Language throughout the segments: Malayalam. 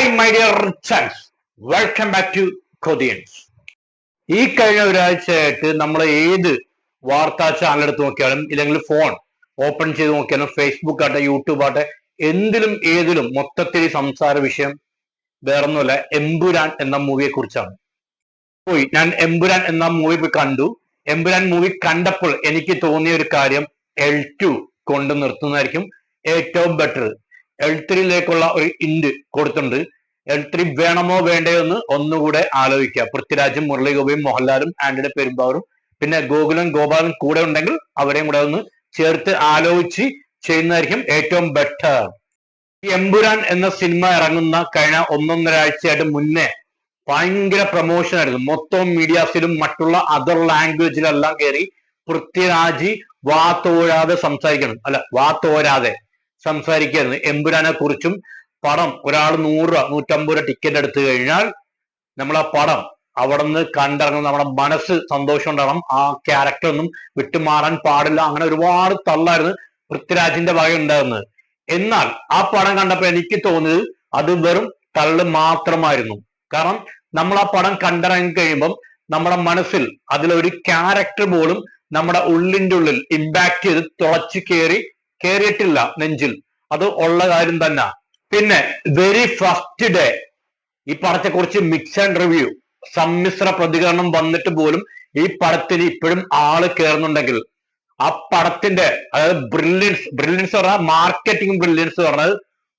ഹായ് മൈ ഡിയർ ചാൻസ് വെൽക്കം ബാക്ക് ടു കൊതിയൻസ് ഈ കഴിഞ്ഞ ഒരാഴ്ചയായിട്ട് നമ്മൾ ഏത് വാർത്താ ചാനൽ എടുത്ത് നോക്കിയാലും ഇല്ലെങ്കിൽ ഫോൺ ഓപ്പൺ ചെയ്ത് നോക്കിയാലും ഫേസ്ബുക്ക് ആട്ടെ യൂട്യൂബ് ആട്ടെ എന്തിലും ഏതിലും മൊത്തത്തിൽ സംസാര വിഷയം വേറൊന്നുമല്ല എംപുരാൻ എന്ന മൂവിയെ കുറിച്ചാണ്. പോയി. ഞാൻ എംപുരാൻ എന്ന മൂവി കണ്ടു. എംപുരാൻ മൂവി കണ്ടപ്പോൾ എനിക്ക് തോന്നിയ ഒരു കാര്യം എൽ ടു കൊണ്ട് നിർത്തുന്നതായിരിക്കും. ഏറ്റവും ബെറ്റർ എൽ ത്രീയിലേക്കുള്ള ഒരു ഇൻഡ് കൊടുത്തിട്ടുണ്ട്. എൽ ത്രീ വേണമോ വേണ്ടയോ എന്ന് ഒന്നുകൂടെ ആലോചിക്കുക. പൃഥ്വിരാജും മുരളി ഗോപിയും മോഹൻലാലും ആന്റണി പെരുമ്പാവൂരും പിന്നെ ഗോകുലും ഗോപാലും കൂടെ ഉണ്ടെങ്കിൽ അവരെയും കൂടെ ഒന്ന് ചേർത്ത് ആലോചിച്ച് ചെയ്യുന്നതായിരിക്കും ഏറ്റവും ബെറ്റർ എമ്പുരാൻ എന്ന സിനിമ ഇറങ്ങുന്ന കഴിഞ്ഞ ഒന്നൊന്നര ആഴ്ചയായിട്ട് മുന്നേ ഭയങ്കര പ്രൊമോഷൻ ആയിരുന്നു. മൊത്തം മീഡിയാസിലും മറ്റുള്ള അതർ ലാംഗ്വേജിലെല്ലാം കയറി പൃഥ്വിരാജ് വാ തോരാതെ സംസാരിക്കണം. അല്ല വാ തോരാതെ. സംസാരിക്കായിരുന്നു എമ്പുരാനെ കുറിച്ചും പടം ഒരാൾ നൂറ് രൂപ നൂറ്റമ്പത് രൂപ ടിക്കറ്റ് എടുത്തു കഴിഞ്ഞാൽ നമ്മൾ ആ പടം അവിടെ നിന്ന് കണ്ടിറങ്ങുന്ന നമ്മുടെ മനസ്സ് സന്തോഷം ഉണ്ടാവണം. ആ ക്യാരക്ടർ ഒന്നും വിട്ടുമാറാൻ പാടില്ല. അങ്ങനെ ഒരുപാട് തള്ളായിരുന്നു പൃഥ്വിരാജിന്റെ വക ഉണ്ടായിരുന്നത് എന്നാൽ ആ പടം കണ്ടപ്പോൾ എനിക്ക് തോന്നിയത് അത് വെറും തള്ള് മാത്രമായിരുന്നു. കാരണം നമ്മൾ ആ പടം കണ്ടിറങ്ങി കഴിയുമ്പം നമ്മുടെ മനസ്സിൽ അതിലൊരു ക്യാരക്ടർ പോലും നമ്മുടെ ഉള്ളിന്റെ ഉള്ളിൽ ഇമ്പാക്ട് ചെയ്ത് തുളച്ചു കയറി കയറിയിട്ടില്ല നെഞ്ചിൽ. അത് ഉള്ള കാര്യം തന്നെ. പിന്നെ വെരി ഫസ്റ്റ് ഡേ ഈ പടത്തെ കുറിച്ച് മിക്സ് ആൻഡ് റിവ്യൂ സമ്മിശ്ര പ്രതികരണം വന്നിട്ട് പോലും ഈ പടത്തിന് ഇപ്പോഴും ആൾ കയറുന്നുണ്ടെങ്കിൽ ആ പടത്തിന്റെ അതായത് ബ്രില്യൻസ് ബ്രില്യൻസ് പറഞ്ഞാൽ മാർക്കറ്റിംഗ് ബ്രില്യൻസ് പറഞ്ഞത്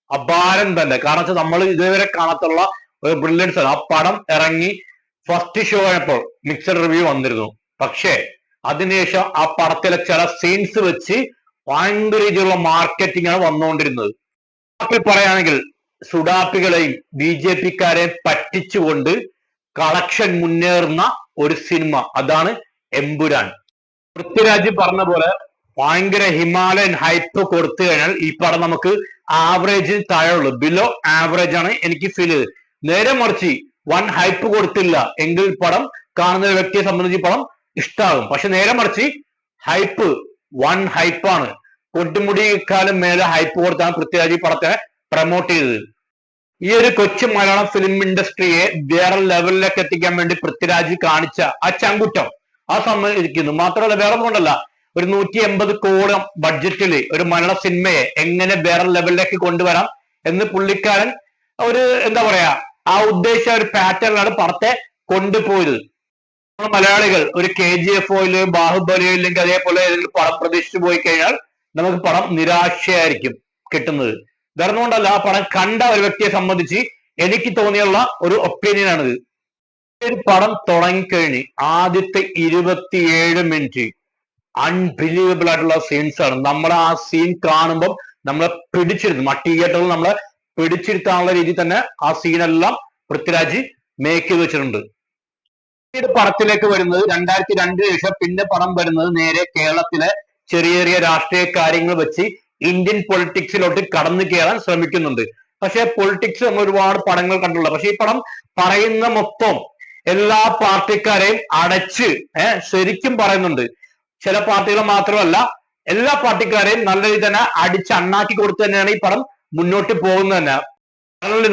അപാരം തന്നെ. കാരണം വെച്ചാൽ നമ്മൾ ഇതുവരെ കാണാത്തുള്ള ഒരു ബ്രില്യൻസ് ആണ്. ആ പടം ഇറങ്ങി ഫസ്റ്റ് ഷോ ആയപ്പോൾ മിക്സഡ് റിവ്യൂ വന്നിരുന്നു. പക്ഷേ അതിനുശേഷം ആ പടത്തിലെ ചില സീൻസ് വെച്ച് ഭയങ്കര രീതിയിലുള്ള മാർക്കറ്റിംഗ് ആണ് വന്നുകൊണ്ടിരുന്നത് പറയുകയാണെങ്കിൽ സുഡാപ്പികളെയും ബി ജെ പിക്കാരെയും പറ്റിച്ചുകൊണ്ട് കളക്ഷൻ മുന്നേറുന്ന ഒരു സിനിമ അതാണ് എമ്പുരാൻ. പൃഥ്വിരാജ് പറഞ്ഞ പോലെ ഭയങ്കര ഹിമാലയൻ ഹൈപ്പ് കൊടുത്തു കഴിഞ്ഞാൽ ഈ പടം നമുക്ക് ആവറേജിന് താഴെയുള്ളൂ ബിലോ ആവറേജ് ആണ് എനിക്ക് ഫീൽ ചെയ്തത്. നേരെ മറിച്ച് വൺ ഹൈപ്പ് കൊടുത്തില്ല എങ്കിൽ പടം കാണുന്ന വ്യക്തിയെ സംബന്ധിച്ച് പടം ഇഷ്ടാകും. പക്ഷെ നേരെ മറിച്ച് ഹൈപ്പ് വൺ ഹൈപ്പാണ് കൊട്ടുമുടിക്കാലം മേലെ ഹൈപ്പ് കൊടുത്താണ് പൃഥ്വിരാജ് ഈ പടത്തെ പ്രൊമോട്ട് ചെയ്തത്. ഈ ഒരു കൊച്ചു മലയാളം ഫിലിം ഇൻഡസ്ട്രിയെ വേറെ ലെവലിലേക്ക് എത്തിക്കാൻ വേണ്ടി പൃഥ്വിരാജ് കാണിച്ച ആ ചങ്കുറ്റം ആ സമ്മതിക്കുന്നു മാത്രമല്ല വേറെ ഒന്നുകൊണ്ടല്ല ഒരു നൂറ്റി എൺപത് കോടം ബഡ്ജറ്റിൽ ഒരു മലയാള സിനിമയെ എങ്ങനെ വേറെ ലെവലിലേക്ക് കൊണ്ടുവരാം എന്ന് പുള്ളിക്കാരൻ ഒരു എന്താ പറയാ ആ ഉദ്ദേശിച്ച ഒരു പാറ്റേണിലാണ് പടത്തെ കൊണ്ടുപോയത്. മലയാളികൾ ഒരു കെ ജി എഫ് ഓയിൽ ബാഹുബലിയോ ഇല്ലെങ്കിൽ അതേപോലെ ഏതെങ്കിലും പടം പ്രതീക്ഷിച്ചു പോയി കഴിഞ്ഞാൽ നമുക്ക് പണം നിരാശയായിരിക്കും കിട്ടുന്നത്. വേറെ കൊണ്ടല്ല ആ പണം കണ്ട ഒരു വ്യക്തിയെ സംബന്ധിച്ച് എനിക്ക് തോന്നിയുള്ള ഒരു ഒപ്പീനിയൻ ആണിത്. ഒരു പടം തുടങ്ങിക്കഴിഞ്ഞ് ആദ്യത്തെ ഇരുപത്തിയേഴ് മിനിറ്റ് അൺബിലീവബിൾ ആയിട്ടുള്ള സീൻസ് ആണ്. നമ്മൾ ആ സീൻ കാണുമ്പോൾ നമ്മളെ പിടിച്ചിരുന്നു ആ നമ്മളെ പിടിച്ചിരുത്താനുള്ള രീതി തന്നെ ആ സീനെല്ലാം പൃഥ്വിരാജ് മേക്ക് ചെയ്ത് വെച്ചിട്ടുണ്ട്. പിന്നീട് പടത്തിലേക്ക് വരുന്നത് രണ്ടായിരത്തി രണ്ടിന് ശേഷം പിന്നെ പടം വരുന്നത് നേരെ കേരളത്തിലെ ചെറിയ ചെറിയ രാഷ്ട്രീയ കാര്യങ്ങൾ വെച്ച് ഇന്ത്യൻ പൊളിറ്റിക്സിലോട്ട് കടന്നു കയറാൻ ശ്രമിക്കുന്നുണ്ട്. പക്ഷേ പൊളിറ്റിക്സ് നമ്മൾ ഒരുപാട് പടങ്ങൾ കണ്ടുള്ള പക്ഷെ ഈ പടം പറയുന്ന മൊത്തം എല്ലാ പാർട്ടിക്കാരെയും അടച്ച് ഏർ ശരിക്കും പറയുന്നുണ്ട്. ചില പാർട്ടികൾ മാത്രമല്ല എല്ലാ പാർട്ടിക്കാരെയും നല്ല രീതി തന്നെ അടിച്ച് അണ്ണാക്കി കൊടുത്തു തന്നെയാണ് ഈ പടം മുന്നോട്ട് പോകുന്നത് തന്നെ.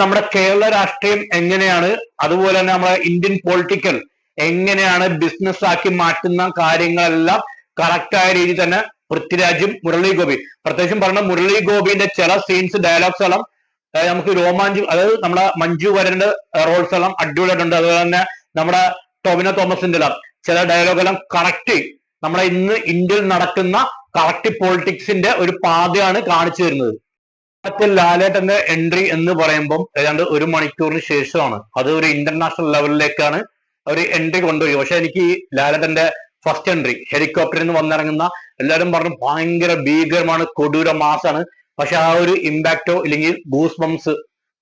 നമ്മുടെ കേരള രാഷ്ട്രീയം എങ്ങനെയാണ്? അതുപോലെ തന്നെ നമ്മുടെ ഇന്ത്യൻ പൊളിറ്റിക്കൽ എങ്ങനെയാണ് ബിസിനസ് ആക്കി മാറ്റുന്ന കാര്യങ്ങളെല്ലാം കറക്റ്റായ രീതിയിൽ തന്നെ പൃഥ്വിരാജും മുരളി ഗോപി. പ്രത്യേകിച്ചും പറഞ്ഞ മുരളി ഗോപിന്റെ ചില സീൻസ് ഡയലോഗ്സ് എല്ലാം നമുക്ക് രോമാഞ്ചം അതായത് നമ്മുടെ മഞ്ജു വരന്റെ റോൾസ് എല്ലാം അടിപൊളിയായിട്ടുണ്ട്. അതുപോലെ തന്നെ നമ്മുടെ ടോവിനോ തോമസിന്റെ എല്ലാം ചില ഡയലോഗ് എല്ലാം കറക്റ്റ് നമ്മുടെ ഇന്ന് ഇന്ത്യയിൽ നടക്കുന്ന കറക്റ്റ് പൊളിറ്റിക്സിന്റെ ഒരു പാതയാണ് കാണിച്ചു തരുന്നത്. ത്തിൽ ലാലേട്ടന്റെ എൻട്രി എന്ന് പറയുമ്പോൾ ഏതാണ്ട് ഒരു മണിക്കൂറിന് ശേഷമാണ്. അത് ഒരു ഇന്റർനാഷണൽ ലെവലിലേക്കാണ് ഒരു എൻട്രി കൊണ്ടുപോയി പക്ഷെ എനിക്ക് ലാലേട്ടന്റെ ഫസ്റ്റ് എൻട്രി ഹെലികോപ്റ്ററിൽ നിന്ന് വന്നിറങ്ങുന്ന എല്ലാവരും പറഞ്ഞു ഭയങ്കര ഭീകരമാണ് കൊടൂര മാസാണ്. പക്ഷെ ആ ഒരു ഇമ്പാക്റ്റോ അല്ലെങ്കിൽ ബൂസ് ബംസ്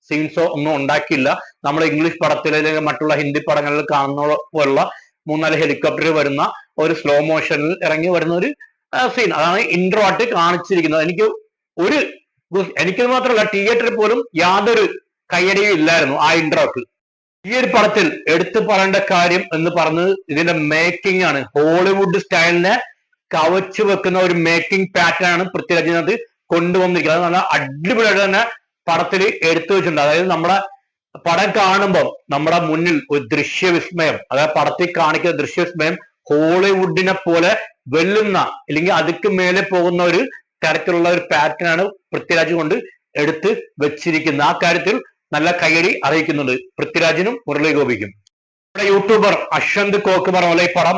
സീൻസോ ഒന്നും ഉണ്ടാക്കിയില്ല. നമ്മൾ ഇംഗ്ലീഷ് പടത്തിൽ അല്ലെങ്കിൽ മറ്റുള്ള ഹിന്ദി പടങ്ങളിൽ കാണുന്ന പോലുള്ള മൂന്നാൽ ഹെലികോപ്റ്റർ വരുന്ന ഒരു സ്ലോ മോഷനിൽ ഇറങ്ങി വരുന്ന ഒരു സീൻ അതാണ് ഇൻട്രോ ആയിട്ട് കാണിച്ചിരിക്കുന്നത്. എനിക്ക് ഒരു എനിക്ക് എനിക്കത് മാത്രമല്ല തിയേറ്ററിൽ പോലും യാതൊരു കയ്യടിയും ഇല്ലായിരുന്നു ആ ഇൻട്രോക്ക് ഈ ഒരു പടത്തിൽ എടുത്തു പറയേണ്ട കാര്യം എന്ന് പറഞ്ഞത് ഇതിന്റെ മേക്കിംഗ് ആണ്. ഹോളിവുഡ് സ്റ്റൈലിനെ കവച്ചു വെക്കുന്ന ഒരു മേക്കിംഗ് പാറ്റേൺ ആണ് പൃഥ്വിരാജിനകത്ത് കൊണ്ടുവന്നിരിക്കുന്നത്. അത് നല്ല അടിപൊളിയായിട്ട് തന്നെ പടത്തിൽ എടുത്തു വെച്ചിട്ടുണ്ട്. അതായത് നമ്മുടെ പടം കാണുമ്പോൾ നമ്മുടെ മുന്നിൽ ഒരു ദൃശ്യവിസ്മയം അതായത് പടത്തിൽ കാണിക്കുന്ന ദൃശ്യവിസ്മയം ഹോളിവുഡിനെ പോലെ വെല്ലുന്ന അല്ലെങ്കിൽ അതിക്ക് മേലെ പോകുന്ന ഒരു തരത്തിലുള്ള ഒരു പാറ്റേൺ ആണ് പൃഥ്വിരാജ് കൊണ്ട് എടുത്ത് വെച്ചിരിക്കുന്നത്. ആ കാര്യത്തിൽ നല്ല കയ്യടി അറിയിക്കുന്നുണ്ട്. പൃഥ്വിരാജിനും മുരളി ഗോപിക്കും. നമ്മുടെ യൂട്യൂബർ അശ്വന്ത് കോക്ക് ഈ പടം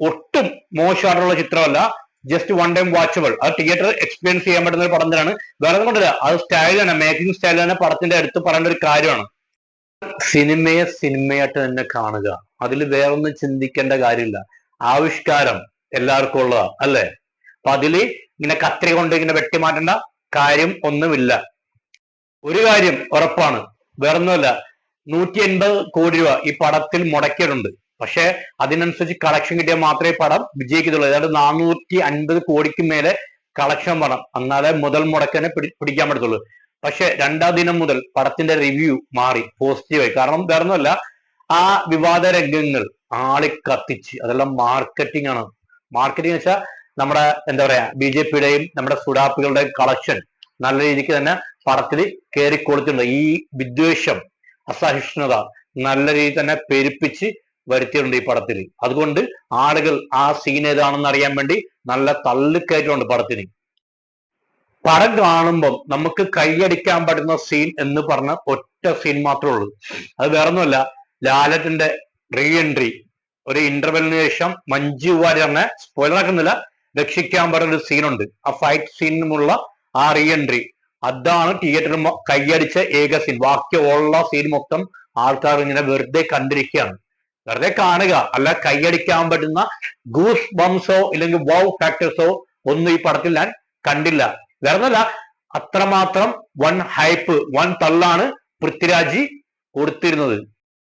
ഒട്ടും മോശമായിട്ടുള്ള ചിത്രമല്ല. ജസ്റ്റ് വൺ ടൈം വാച്ചബിൾ അത് തിയേറ്റർ എക്സ്പീരിയൻസ് ചെയ്യാൻ പറ്റുന്ന ഒരു പടം തന്നെയാണ്. വേറെ കൊണ്ടില്ല. അത് സ്റ്റൈൽ തന്നെ. മേക്കിംഗ് സ്റ്റൈൽ തന്നെ പടത്തിന്റെ അടുത്ത് പറയേണ്ട ഒരു കാര്യമാണ്. സിനിമയെ സിനിമയായിട്ട് തന്നെ കാണുക. അതിൽ വേറൊന്നും ചിന്തിക്കേണ്ട കാര്യമില്ല. ആവിഷ്കാരം എല്ലാവർക്കും ഉള്ളതാ. അല്ലേ? അപ്പൊ അതിൽ ഇങ്ങനെ കത്രി കൊണ്ട് ഇങ്ങനെ വെട്ടിമാറ്റേണ്ട കാര്യം ഒന്നുമില്ല. ഒരു കാര്യം ഉറപ്പാണ്. വേറൊന്നുമല്ല നൂറ്റി എൺപത് കോടി രൂപ ഈ പടത്തിൽ മുടക്കിയിട്ടുണ്ട്. പക്ഷെ അതിനനുസരിച്ച് കളക്ഷൻ കിട്ടിയാൽ മാത്രമേ പടം വിജയിക്കത്തുള്ളൂ. അതായത് നാനൂറ്റി അൻപത് കോടിക്ക് മേലെ കളക്ഷൻ വേണം. എന്നാലേ മുതൽ മുടക്കനെ പിടി പിടിക്കാൻ പറ്റത്തുള്ളൂ. പക്ഷെ രണ്ടാം ദിനം മുതൽ പടത്തിന്റെ റിവ്യൂ മാറി പോസിറ്റീവായി കാരണം വേറൊന്നുമല്ല ആ വിവാദ രംഗങ്ങൾ ആളി കത്തിച്ച് അതെല്ലാം മാർക്കറ്റിംഗ് ആണ്. മാർക്കറ്റിംഗ് വെച്ചാൽ നമ്മുടെ എന്താ പറയാ ബി ജെ പിയുടെയും നമ്മുടെ സുഡാപ്പുകളുടെയും കളക്ഷൻ നല്ല രീതിക്ക് തന്നെ പടത്തിൽ കയറി കൊടുത്തിട്ടുണ്ട്. ഈ വിദ്വേഷം അസഹിഷ്ണുത നല്ല രീതിയിൽ തന്നെ പെരുപ്പിച്ച് വരുത്തിയിട്ടുണ്ട് ഈ പടത്തിൽ അതുകൊണ്ട് ആളുകൾ ആ സീൻ ഏതാണെന്ന് അറിയാൻ വേണ്ടി നല്ല തള്ളിക്കയറ്റമുണ്ട് പടത്തിന് പടം കാണുമ്പം നമുക്ക് കൈയടിക്കാൻ പറ്റുന്ന സീൻ എന്ന് പറഞ്ഞ ഒറ്റ സീൻ മാത്രമേ ഉള്ളൂ. അത് വേറെ ഒന്നുമല്ല ലാലറ്റിന്റെ റീ എൻട്രി ഒരു ഇന്റർവെലിന് ശേഷം മഞ്ജു തന്നെ സ്പോയിലറക്കുന്നില്ല രക്ഷിക്കാൻ പറ്റുന്ന ഒരു സീനുണ്ട് ആ ഫൈറ്റ് സീനുമുള്ള ആ റീ എൻട്രി അതാണ് തിയേറ്റർ കൈയടിച്ച ഏക സീൻ ബാക്കിയുള്ള സീൻ മൊത്തം ആൾക്കാർ ഇങ്ങനെ വെറുതെ കണ്ടിരിക്കുകയാണ്. വെറുതെ കാണുക. അല്ല കൈയടിക്കാൻ പറ്റുന്ന ഗൂസ് ബംസോ ഇല്ലെങ്കിൽ വൗ ഫാക്ടേഴ്സോ ഒന്നും ഈ പടത്തിൽ ഞാൻ കണ്ടില്ല. വേറെന്നല്ല അത്രമാത്രം വൺ ഹൈപ്പ് വൺ തള്ളാണ് പൃഥ്വിരാജ് കൊടുത്തിരുന്നത്.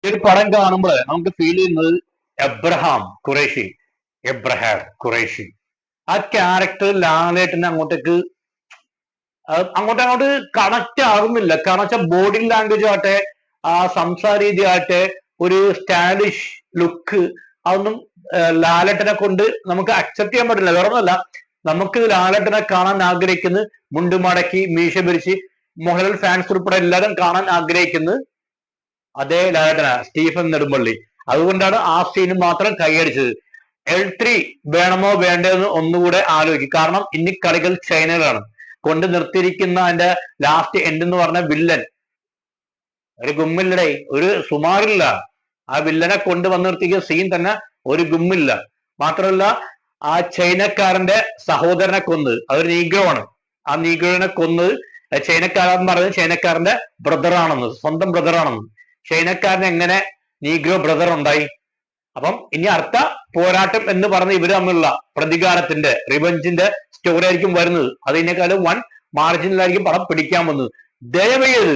ഈ ഒരു പടം കാണുമ്പോൾ നമുക്ക് ഫീൽ ചെയ്യുന്നത് എബ്രഹാം ഖുറേഷി. എബ്രഹാം ഖുറേഷി. ആ ക്യാരക്ടർ ലാലേട്ടനെ അങ്ങോട്ടേക്ക് അങ്ങോട്ട് അങ്ങോട്ട് കണക്ട് ആകുന്നില്ല കാരണം വെച്ചാൽ ബോഡി ലാംഗ്വേജ് ആട്ടെ ആ സംസാര രീതി ആട്ടെ ഒരു സ്റ്റാലിഷ് ലുക്ക് അതൊന്നും ലാലട്ടനെ കൊണ്ട് നമുക്ക് അക്സെപ്റ്റ് ചെയ്യാൻ പറ്റില്ല. വേറെ ഒന്നുമല്ല. നമുക്ക് ലാലട്ടനെ കാണാൻ ആഗ്രഹിക്കുന്നത് മുണ്ട് മടക്കി മീശ പിരിച്ച് മോഹൻലാൽ ഫാൻസ് ഉൾപ്പെടെ എല്ലാവരും കാണാൻ ആഗ്രഹിക്കുന്നത് അതേ ലാലട്ടന സ്റ്റീഫൻ നെടുമ്പള്ളി. അതുകൊണ്ടാണ് ആ സീന് മാത്രം കൈയടിച്ചത് എൽ ത്രീ വേണമോ വേണ്ടതെന്ന് ഒന്നുകൂടെ ആലോചിക്കും. കാരണം ഇനി കളികൾ ചൈനയിലാണ്. കൊണ്ട് നിർത്തിയിരിക്കുന്ന അതിന്റെ ലാസ്റ്റ് എൻഡ് എന്ന് പറഞ്ഞ വില്ലൻ. ഒരു ഗുമ്മില്ലടേ ഒരു സുമാറില്ല ആ വില്ലനെ കൊണ്ട് വന്ന് നിർത്തിക്കുന്ന സീൻ തന്നെ ഒരു ഗുമ്മില്ല. മാത്രമല്ല ആ ചൈനക്കാരന്റെ സഹോദരനെ കൊന്ന്. അതൊരു നീഗ്രോ ആണ് ആ നീഗ്രോനെ കൊന്ന് ചൈനക്കാരെന്ന് പറഞ്ഞത് ചൈനക്കാരന്റെ ബ്രദറാണെന്ന് സ്വന്തം ബ്രദറാണെന്ന് ചൈനക്കാരൻ എങ്ങനെ നീഗ്രോ ബ്രദർ ഉണ്ടായി? അപ്പം ഇനി അടുത്ത പോരാട്ടം എന്ന് പറഞ്ഞ ഇവർ തമ്മിലുള്ള പ്രതികാരത്തിന്റെ റിവഞ്ചിന്റെ സ്റ്റോറി ആയിരിക്കും വരുന്നത്. അതിനേക്കാളും വൺ മാർജിനിലായിരിക്കും പടം പിടിക്കാൻ വന്നത് ദയവേത്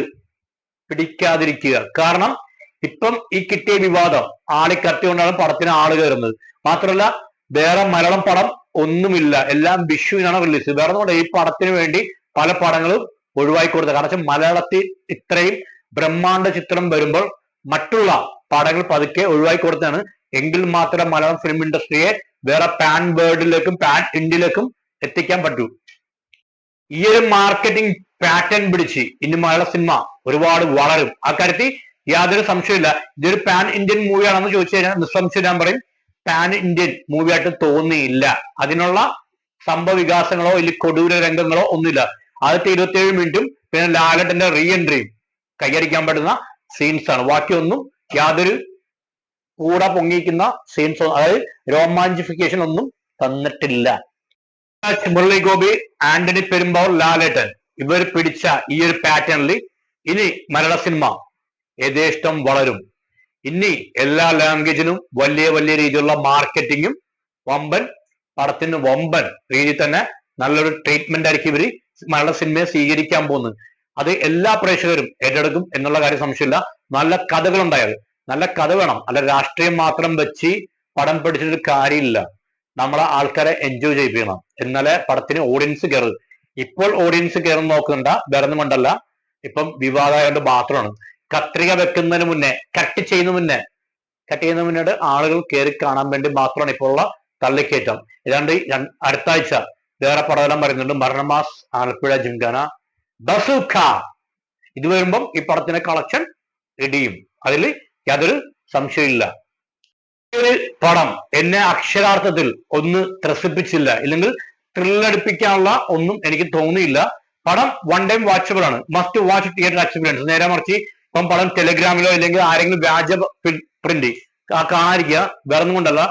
പിടിക്കാതിരിക്കുക. കാരണം ഇപ്പം ഈ കിട്ടിയ വിവാദം ആളി കത്തിക്കൊണ്ടാണ് പടത്തിന് ആൾ കയറുന്നത്. മാത്രമല്ല വേറെ മലയാളം പടം ഒന്നുമില്ല. എല്ലാം വിഷുവിനാണ് റിലീസ് വേറെ ഒന്നുമില്ല. ഈ പടത്തിന് വേണ്ടി പല പടങ്ങളും ഒഴിവായി കൊടുത്തത്. കാരണം വെച്ചാൽ മലയാളത്തിൽ ഇത്രയും ബ്രഹ്മാണ്ഡ ചിത്രം വരുമ്പോൾ മറ്റുള്ള പടങ്ങൾ പതുക്കെ ഒഴിവായി കൊടുത്താണ് എങ്കിൽ മാത്രമേ മലയാളം ഫിലിം ഇൻഡസ്ട്രിയെ വേറെ പാൻ വേൾഡിലേക്കും പാൻ ഇന്ത്യയിലേക്കും എത്തിക്കാൻ പറ്റൂ. ഈ ഒരു മാർക്കറ്റിംഗ് പാറ്റേൺ പിടിച്ച് ഇനി മലയാള സിനിമ ഒരുപാട് വളരും. ആ കാര്യത്തിൽ യാതൊരു സംശയമില്ല ഇതൊരു പാൻ ഇന്ത്യൻ മൂവിയാണെന്ന് ചോദിച്ചു കഴിഞ്ഞാൽ നിസ്സംശയം ഞാൻ പറയും പാൻ ഇന്ത്യൻ മൂവിയായിട്ട് തോന്നിയില്ല. അതിനുള്ള സംഭവ വികാസങ്ങളോ ഇല്ലെങ്കിൽ കൊടൂര രംഗങ്ങളോ ഒന്നുമില്ല. ആദ്യത്തെ ഇരുപത്തിയേഴ് മിനിറ്റും പിന്നെ ലാലട്ടന്റെ റീ എൻട്രിയും കൈയടിക്കാൻ പറ്റുന്ന സീൻസ് ആണ്. ബാക്കിയൊന്നും യാതൊരു കൂടെ പൊങ്ങിക്കുന്ന സീൻസ് അതായത് രോമാഞ്ചിഫിക്കേഷൻ ഒന്നും തന്നിട്ടില്ല. മുരളി ഗോപി ആന്റണി പെരുമ്പാവൂർ ലാലേട്ടൻ. ഇവർ പിടിച്ച ഈ ഒരു പാറ്റേണിൽ ഇനി മലയാള സിനിമ യഥേഷ്ടം വളരും. ഇനി എല്ലാ ലാംഗ്വേജിനും വലിയ വലിയ രീതിയിലുള്ള മാർക്കറ്റിങ്ങും വമ്പൻ പടത്തിന് വമ്പൻ രീതിയിൽ തന്നെ നല്ലൊരു ട്രീറ്റ്മെന്റ് ആയിരിക്കും ഇവർ മലയാള സിനിമയെ സ്വീകരിക്കാൻ പോകുന്നത്. അത് എല്ലാ പ്രേക്ഷകരും ഏറ്റെടുക്കും എന്നുള്ള കാര്യം സംശയമില്ല. നല്ല കഥകൾ ഉണ്ടായത് നല്ല കഥ വേണം. അല്ല രാഷ്ട്രീയം മാത്രം വെച്ച് പടം പിടിച്ചിട്ട് കാര്യമില്ല. നമ്മളെ ആൾക്കാരെ എൻജോയ് ചെയ്യിപ്പിക്കണം. എന്നാലേ പടത്തിന് ഓഡിയൻസ് കയറും ഇപ്പോൾ ഓഡിയൻസ് കയറുന്ന നോക്കണ്ട വേറൊന്നും കൊണ്ടല്ല. ഇപ്പം വിവാദമായതുകൊണ്ട് മാത്രമാണ്. കത്രിക വെക്കുന്നതിന് മുന്നേ കട്ട് ചെയ്യുന്ന മുന്നേ കട്ട് ചെയ്യുന്ന മുന്നേ ആളുകൾ കയറി കാണാൻ വേണ്ടി മാത്രമാണ് ഇപ്പോൾ ഉള്ള തള്ളിക്കയറ്റം. ഏതാണ്ട് അടുത്ത ആഴ്ച വേറെ പടമെല്ലാം പറയുന്നുണ്ട് മരണമാസ് ആലപ്പുഴ ജിംഖാന ബസുഖ. ഇത് വരുമ്പം ഈ പടത്തിന്റെ കളക്ഷൻ ഇടിയും അതിൽ യാതൊരു സംശയമില്ല ഒരു പടം എന്നെ അക്ഷരാർത്ഥത്തിൽ ഒന്ന് ത്രസിപ്പിച്ചില്ല. ഇല്ലെങ്കിൽ ത്രില്ലടിപ്പിക്കാനുള്ള ഒന്നും എനിക്ക് തോന്നിയില്ല. പടം വൺ ടൈം വാച്ചബിൾ ആണ്. മസ്റ്റ് വാച്ച് തിയേറ്റർ എക്സ്പീരിയൻസ് നേരെ മറിച്ച് ഇപ്പം പടം ടെലിഗ്രാമിലോ അല്ലെങ്കിൽ ആരെങ്കിലും വ്യാജ പ്രിന്റ് കാണാതിരിക്കുക വേറൊന്നും കൊണ്ടല്ല.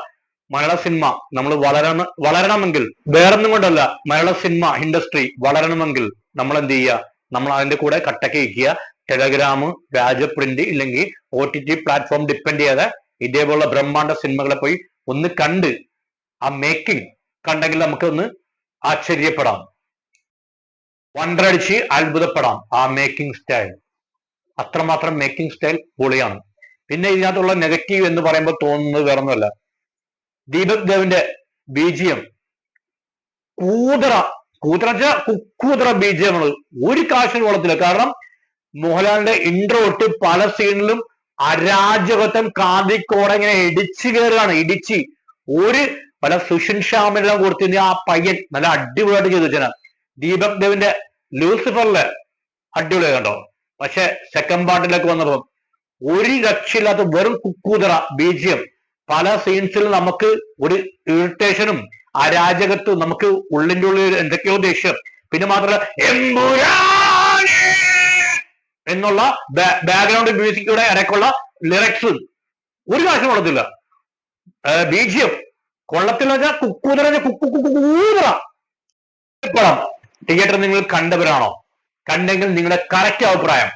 മലയാള സിനിമ നമ്മൾ വളരണം വളരണമെങ്കിൽ വേറൊന്നും കൊണ്ടല്ല. മലയാള സിനിമ ഇൻഡസ്ട്രി വളരണമെങ്കിൽ നമ്മൾ എന്ത് ചെയ്യുക? നമ്മൾ അതിന്റെ കൂടെ കട്ടക്ക് വയ്ക്കുക ടെലഗ്രാം വ്യാജ പ്രിന്റ് ഇല്ലെങ്കിൽ O T T platform depend ചെയ്യാതെ ഇതേപോലുള്ള ബ്രഹ്മാണ്ഡ സിനിമകളെ പോയി ഒന്ന് കണ്ട് ആ മേക്കിംഗ് കണ്ടെങ്കിൽ നമുക്ക് ഒന്ന് ആശ്ചര്യപ്പെടാം വണ്ടടിച്ച് അത്ഭുതപ്പെടാം ആ മേക്കിംഗ് സ്റ്റൈൽ അത്രമാത്രം മേക്കിംഗ് സ്റ്റൈൽ പൊളിയാണ്. പിന്നെ ഇതിനകത്തുള്ള നെഗറ്റീവ് എന്ന് പറയുമ്പോൾ തോന്നുന്നത് വേറൊന്നുമല്ല. ദീപക് ദേവിന്റെ ബീജിയം കൂതറ കൂതറ കുക്കൂതറ ബീജിയമാണ്. ഒരു കാശിന് കൊള്ളത്തില്ല കാരണം മോഹൻലാലിന്റെ ഇൻട്രോ തൊട്ട് പല സീനിലും അരാജകത്വം കാന്തിക്കോടെ ഇങ്ങനെ ഇടിച്ചു കയറുകയാണ് ഇടിച്ച്. ഒരു പല സുഷിൻ ഷ്യാമിനെല്ലാം കൊടുത്തിരുന്ന ആ പയ്യൻ നല്ല അടിപൊളിയായിട്ട് ചെയ്തു വെച്ചാൽ ദീപക് ദേവിന്റെ ലൂസിഫറിൽ അടിപൊളിയായി കണ്ടോ? പക്ഷെ സെക്കൻഡ് പാർട്ടിലേക്ക് വന്നപ്പോൾ ഒരു രക്ഷയില്ലാത്ത വെറും കുക്കൂതറ ബീജിയം പല സീൻസിൽ നമുക്ക് ഒരു ഇറിറ്റേഷനും അരാജകത്വം നമുക്ക് ഉള്ളിന്റെ ഉള്ളിൽ എന്തൊക്കെയോ ദേഷ്യം. പിന്നെ മാത്രമല്ല എമ്പുരാനെ എന്നുള്ള ബാക്ക്ഗ്രൗണ്ട് മ്യൂസിക്കുടെ ഇടയ്ക്കുള്ള ലിറിക്സ് ഒരു കാശും കൊള്ളത്തില്ല ബീജിയം. കൊള്ളത്തില്ല വെച്ചാൽ കുക്കൂതറ കുക്കു കുക്കൂതറ തിയേറ്റർ നിങ്ങൾ കണ്ടവരാണോ? കണ്ടെങ്കിൽ നിങ്ങളുടെ കറക്റ്റ് അഭിപ്രായം.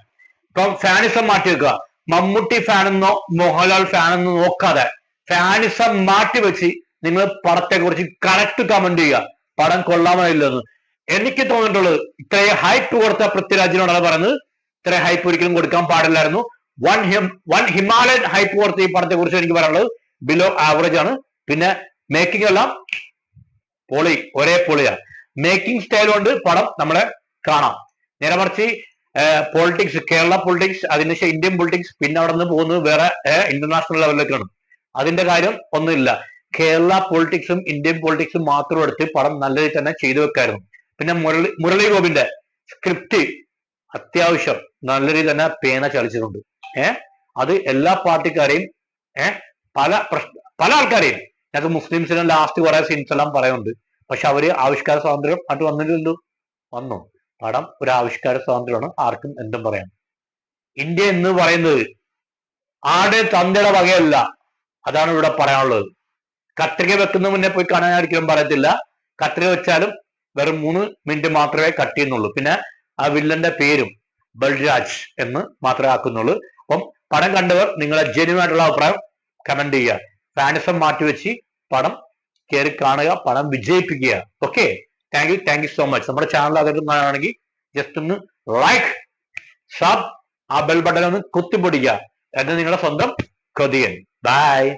ഇപ്പം ഫാനിസം മാറ്റി വെക്കുക മമ്മൂട്ടി ഫാനെന്നോ മോഹൻലാൽ ഫാനെന്നോ നോക്കാതെ ഫാനിസം മാറ്റി വെച്ച് നിങ്ങൾ പടത്തെ കുറിച്ച് കറക്റ്റ് കമന്റ് ചെയ്യുക. പടം കൊള്ളാമോ ഇല്ലെന്ന് എനിക്ക് തോന്നിയിട്ടുള്ളത് ഇത്രയും ഹൈപ്പ് കൊടുത്ത പൃഥ്വിരാജിനോടാണ് പറയുന്നത്. ഇത്രയും ഹൈപ്പ് ഒരിക്കലും കൊടുക്കാൻ പാടില്ലായിരുന്നു. One him one Himalayan hype കൊടുത്ത് ഈ പടത്തെ കുറിച്ച് എനിക്ക് പറയാനുള്ളത് ബിലോ ആവറേജ് ആണ്. പിന്നെ മേക്കിംഗ് എല്ലാം പൊളി ഒരേ പൊളിയാണ്. മേക്കിംഗ് സ്റ്റൈൽ കൊണ്ട് പടം നമ്മളെ കാണാം. നേരെ മറിച്ച് പൊളിറ്റിക്സ് കേരള പൊളിറ്റിക്സ് അതിനുശേഷം ഇന്ത്യൻ പൊളിറ്റിക്സ് പിന്നെ അവിടെ നിന്ന് പോകുന്നത് വേറെ ഇന്റർനാഷണൽ ലെവലിലേക്കാണ് അതിന്റെ കാര്യം ഒന്നുമില്ല. കേരള പൊളിറ്റിക്സും ഇന്ത്യൻ പൊളിറ്റിക്സും മാത്രം എടുത്ത് പടം നല്ല രീതിയിൽ തന്നെ ചെയ്തു വെക്കായിരുന്നു. പിന്നെ മുരളി മുരളി ഗോപിന്റെ സ്ക്രിപ്റ്റ് അത്യാവശ്യം നല്ല രീതിയിൽ തന്നെ പേന ചലിച്ചിട്ടുണ്ട് ഏഹ് അത് എല്ലാ പാർട്ടിക്കാരെയും ഏഹ് പല പ്രശ്ന പല ആൾക്കാരെയും. ഞങ്ങൾക്ക് മുസ്ലിംസിന് ലാസ്റ്റ് കുറെ സീൻസ് എല്ലാം പറയുന്നുണ്ട് പക്ഷെ അവർ ആവിഷ്കാര സ്വാതന്ത്ര്യം ആയിട്ട് വന്നില്ലല്ലോ. വന്നു? പടം ഒരു ആവിഷ്കാര സ്വാതന്ത്ര്യമാണ്. ആർക്കും എന്തും പറയാം ഇന്ത്യ എന്ന് പറയുന്നത് ആടെ തന്തയുടെ വകയല്ല. അതാണ് ഇവിടെ പറയാനുള്ളത്. കത്രിക വെക്കുന്ന മുന്നേ പോയി കാണാൻ ഒരിക്കലും പറയത്തില്ല. കത്രിക വെച്ചാലും വെറും മൂന്ന് മിനിറ്റ് മാത്രമേ കട്ട് ചെയ്യുന്നുള്ളൂ. പിന്നെ ആ വില്ലന്റെ പേരും ബൽരാജ് എന്ന് മാത്രമേ ആക്കുന്നുള്ളൂ. അപ്പം പടം കണ്ടവർ നിങ്ങളെ ജെന്യൂമായിട്ടുള്ള അഭിപ്രായം കമന്റ് ചെയ്യുക. ഫാനിസം മാറ്റിവെച്ച് പടം കയറി കാണുക പടം വിജയിപ്പിക്കുക. Okay thank you thank you so much നമ്മുടെ ചാനൽ അകത്തുന്നതാണെങ്കിൽ ജസ്റ്റ് ഒന്ന് ലൈക്ക് സബ് ആ ബെൽ ബട്ടൺ ഒന്ന് കുത്തിപ്പൊടിക്കുക. എന്ന് നിങ്ങളുടെ സ്വന്തം കൊതിയൻ. ബൈ